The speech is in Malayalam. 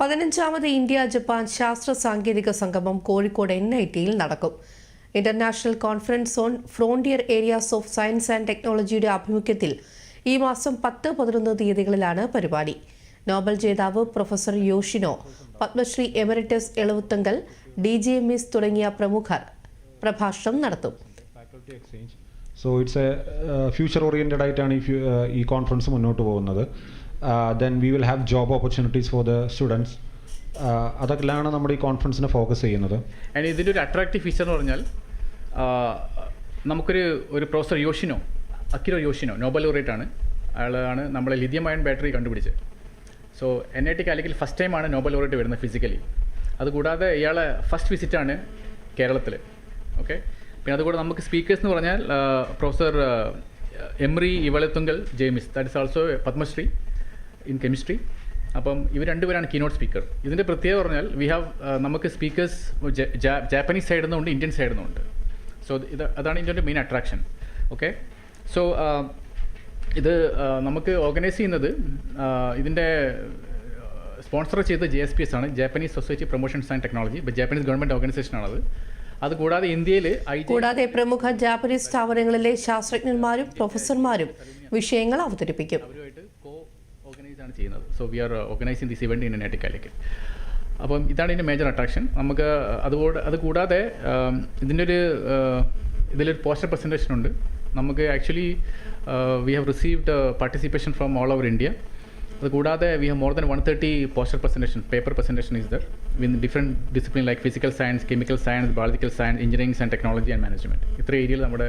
പതിനഞ്ചാമത് ഇന്ത്യ ജപ്പാൻ ശാസ്ത്ര സാങ്കേതിക സംഗമം കോഴിക്കോട് എൻ ഐ ടിയിൽ നടക്കും. International conference on frontier areas of science and ടെക്നോളജിയുടെ ആഭിമുഖ്യത്തിൽ ഈ മാസം പത്ത് പതിനൊന്ന് തീയതികളിലാണ് പരിപാടി. നോബൽ ജേതാവ് professor Yoshino Padmashri emeritus Eluvathingal D G S തുടങ്ങിയ പ്രമുഖർ പ്രഭാഷണം നടത്തും. So it's a future oriented ആയിട്ടാണ് ഈ uh, ഈ കോൺഫറൻസ് മുന്നോട്ട് പോകുന്നത്. Then we will have job opportunities for the students അതൊക്കെയാണ് നമ്മുടെ ഈ കോൺഫറൻസിനെ ഫോക്കസ് ചെയ്യുന്നത്. ആൻഡ് ഇതിന്റെ ഒരു അട്രാക്റ്റീവ് ഫീച്ചർ എന്ന് പറഞ്ഞാൽ നമുക്കൊരു ഒരു professor Yoshino Akira Yoshino Nobel laureate ആണ്. അയാളാണ് നമ്മളെ ലിഥിയം അയൺ ബാറ്ററി കണ്ടുപിടിച്ചത്. So N I T കാലിക്കൽ first ടൈമാണ് നോബൽ ലോറേറ്റ് വരുന്നത് ഫിസിക്കലി അതുകൂടാതെ ഇയാളെ ഫസ്റ്റ് വിസിറ്റാണ് കേരളത്തിൽ ഓക്കെ പിന്നെ അതുകൂടെ നമുക്ക് സ്പീക്കേഴ്സ് എന്ന് പറഞ്ഞാൽ professor എംറി Eluvathingal Jemmis that is also Padmashri. In chemistry അപ്പം ഇവർ രണ്ടുപേരാണ് കീനോട്ട് സ്പീക്കർ ഇതിന്റെ പ്രത്യേകത പറഞ്ഞാൽ വി ഹാവ് നമുക്ക് സ്പീക്കേഴ്സ് ജാപ്പനീസ് സൈഡിൽ നിന്നുണ്ട് ഇന്ത്യൻ സൈഡിൽ നിന്നുണ്ട് സോ ഇത് അതാണ് ഇതിന്റെ മെയിൻ അട്രാക്ഷൻ ഓക്കെ സോ ഇത് നമുക്ക് ഓർഗനൈസ് ചെയ്യുന്നത് ആ, ഇതിന്റെ സ്പോൺസർ ചെയ്ത ജെ എസ് പി എസ് ആണ് Japanese society promotions and technology ഇപ്പോൾ ജാപ്പനീസ് ഗവൺമെന്റ് ഓർഗനൈസേഷൻ ആണത്. അതുകൂടാതെ ഇന്ത്യയിൽ കൂടാതെ പ്രമുഖ ജാപ്പനീസ് സ്ഥാപനങ്ങളിലെ ശാസ്ത്രജ്ഞന്മാരും പ്രൊഫസർമാരും വിഷയങ്ങൾ അവതരിപ്പിക്കും. അവരുമായിട്ട് കോ ഓർഗനൈസ് ആണ് ചെയ്യുന്നത്. So we are organising this event in നെറ്റിക്കാലേക്ക് അപ്പം ഇതാണ് ഇതിന്റെ മേജർ അട്രാക്ഷൻ നമുക്ക് അതുകൂടെ അത് കൂടാതെ ആം, ഇതിന്റെ ഒരു ഇതിലൊരു പോസ്റ്റർ പ്രസന്റേഷൻ ഉണ്ട്. നമുക്ക് actually we have received participation from all over India അതുകൂടാതെ we have more than one thirty poster presentation paper presentation is there in different discipline like physical science chemical science biological science engineering and technology and management ഇത്ര ഏരിയയിൽ നമ്മുടെ